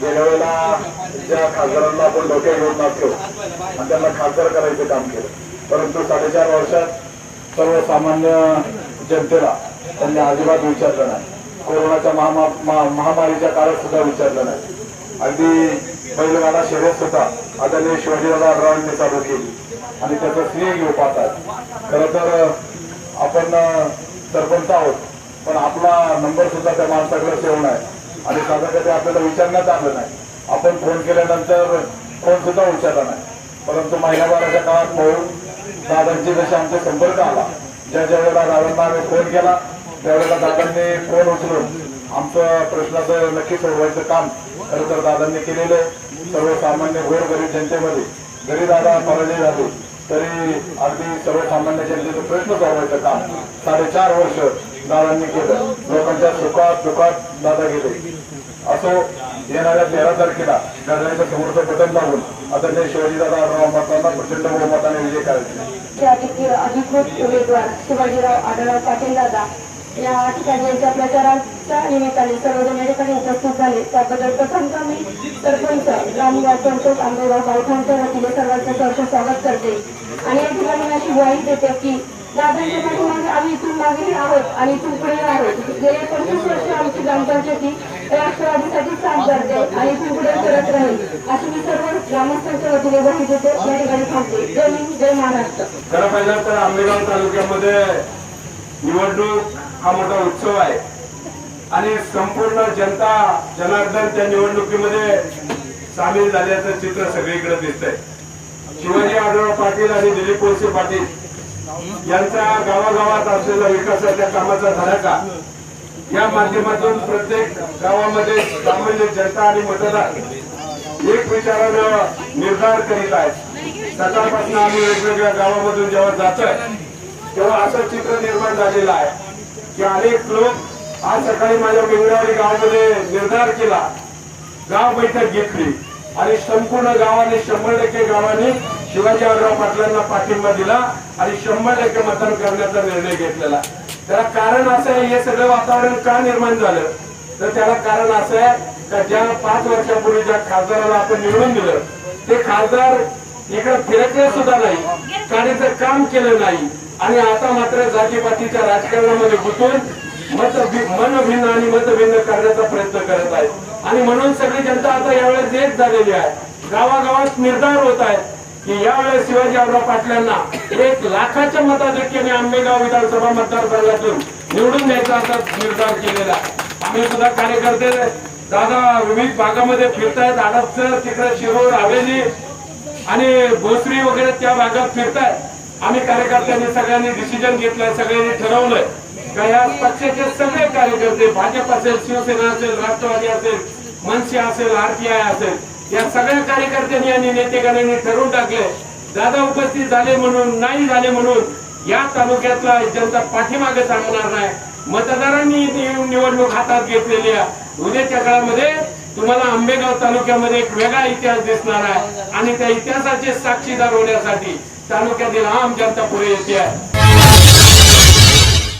गेल्या वेळेला ज्या खासदारांना आपण डोक्या घेऊन नाचलो आणि त्यांना खासदार करायचं काम केलं. परंतु साडेचार वर्षात सर्वसामान्य जनतेला त्यांनी अजिबात विचारलं नाही. कोरोनाच्या महामा महामारीच्या काळात सुद्धा विचारलं नाही. अगदी बैलगाडा शर्यत सुद्धा आदरणीय शिवाजीराव आढळरावांनी चालू केली. आणि त्याचं स्नेह घेऊ पाहतात. खरं तर आपण सरपंच आहोत पण आपला नंबर सुद्धा त्या माणसाकडे सेवन आहे आणि साधा कधी आपल्याला विचारण्यात आलं नाही. आपण फोन केल्यानंतर फोन सुद्धा उचलला नाही. परंतु महिनाभराच्या काळात मोहून दादांची जशी आमचा संपर्क आला ज्या ज्या वेळेला दादांना आम्ही फोन केला त्यावेळेला दादांनी फोन उचलून आमचं प्रश्नाचं नक्की सोडवायचं काम खरं तर दादांनी केलेलं आहे. सर्वसामान्य गोरगरीब जनतेमध्ये जरी दादा पराजय झाले तरी अगदी सर्वसामान्य जनतेचं प्रश्न सोडवायचं काम साडेचार वर्ष दादांनी केलं. लोकांच्या सुखात दुखात दादा गेले. असो येणाऱ्या तेरा तारखेला गडराच्या समोरचं बटन दाबून आदरणीय शिवाजीदादा आढावा मतांना प्रचंड बहुमताने विजय करायचे. त्या ठिकाणी अधिकृत उमेदवार शिवाजीराव आढळराव पाटील दादा या ठिकाणी यांच्या प्रचाराच्या निमित्ताने सर्वजण या ठिकाणी उपस्थित झाले. त्याबद्दल प्रथमतः मी सरपंच रामगाव पंचोक आंबेगाव गावठाणच्या वतीने सर्वांचं सहर्ष स्वागत करते. आणि या ठिकाणी मी अशी ग्वाही देते की दादांच्या पाठीमागे आम्ही इथून मागे आहोत आणि इथून पुढे आहोत गेले पंचवीस वर्ष आमची ग्रामपंचायती राष्ट्रवादीसाठी साथ आणि इथून पुढे करत राहील. अशी मी सर्व ग्रामस्थांच्या वतीने देते या ठिकाणी थांबते. जय हिंद जय महाराष्ट्र. खरं पाहिलं तर आंबेगाव तालुक्यामध्ये निवडणूक हा मोठा उत्सव आहे. आणि संपूर्ण जनता जनार्दन त्या निवडणुकीमध्ये सामील झाल्याचं चित्र सगळीकडे दिसतंय. शिवाजी आढळराव पाटील आणि दिलीप वळसे पाटील यांचा गावागावात असलेला विकासाच्या कामाचा धडाका या माध्यमातून प्रत्येक गावामध्ये सामान्य जनता आणि मतदार एक विचारानं निर्धार करीत आहेत. सकाळपासून आम्ही वेगवेगळ्या गावामधून जेव्हा जातोय तेव्हा असं चित्र निर्माण झालेलं आहे की अनेक लोक आज सकाळी माझ्या बेंगळवाडी गावामध्ये निर्धार केला. गाव बैठक घेतली आणि संपूर्ण गावाने शंभर टक्के गावाने शिवाजीराव पाटलांना पाठिंबा दिला आणि शंभर टक्के मतदान करण्याचा निर्णय घेतलेला. त्याला कारण असं आहे हे सगळं वातावरण का निर्माण झालं? तर त्याला कारण असं आहे का ज्या पाच वर्षापूर्वी ज्या खासदाराला आपण निवडून दिलं ते खासदार इकडे फिरकले सुद्धा नाही काढीचं काम केलं नाही. आणि आता मात्र जातीपातीच्या राजकारणामध्ये गुंतून मत मन भिन्न आणि मतभिन्न करण्याचा प्रयत्न करत आहेत. आणि म्हणून सगळी जनता आता यावेळेस एक झालेली आहे. गावागावात निर्धार होत आहेत. की यावेळेस शिवाजी पाटलांना एक लाखाच्या मताधिक्याने आंबेगाव विधानसभा मतदारसंघातून निवडून द्यायचा असा निर्धार केलेला आम्ही सुद्धा कार्यकर्ते दादा विविध भागामध्ये फिरतायत आडपसर तिकडे शिरोळ हवेली आणि भोसरी वगैरे त्या भागात फिरतायत. आम्ही कार्यकर्त्यांनी सगळ्यांनी डिसिजन घेतलंय सगळ्यांनी ठरवलंय. का या पक्षाचे सगळे कार्यकर्ते भाजप असेल शिवसेना असेल राष्ट्रवादी असेल मनसे असेल आरपीआय असेल या सगळ्या कार्यकर्त्यांनी आणि नेतेकऱ्यांनी ठरवून टाकले दादा उपस्थित झाले म्हणून नाही झाले म्हणून या तालुक्यातला जनता पाठीमागे सांगणार नाही. मतदारांनी निवडणूक हातात घेतलेली आहे. उद्याच्या काळामध्ये तुम्हाला आंबेगाव तालुक्यामध्ये एक वेगळा इतिहास दिसणार आहे. आणि त्या इतिहासाचे साक्षीदार होण्यासाठी तालुक्यातील आम जनता पुढे येते आहे.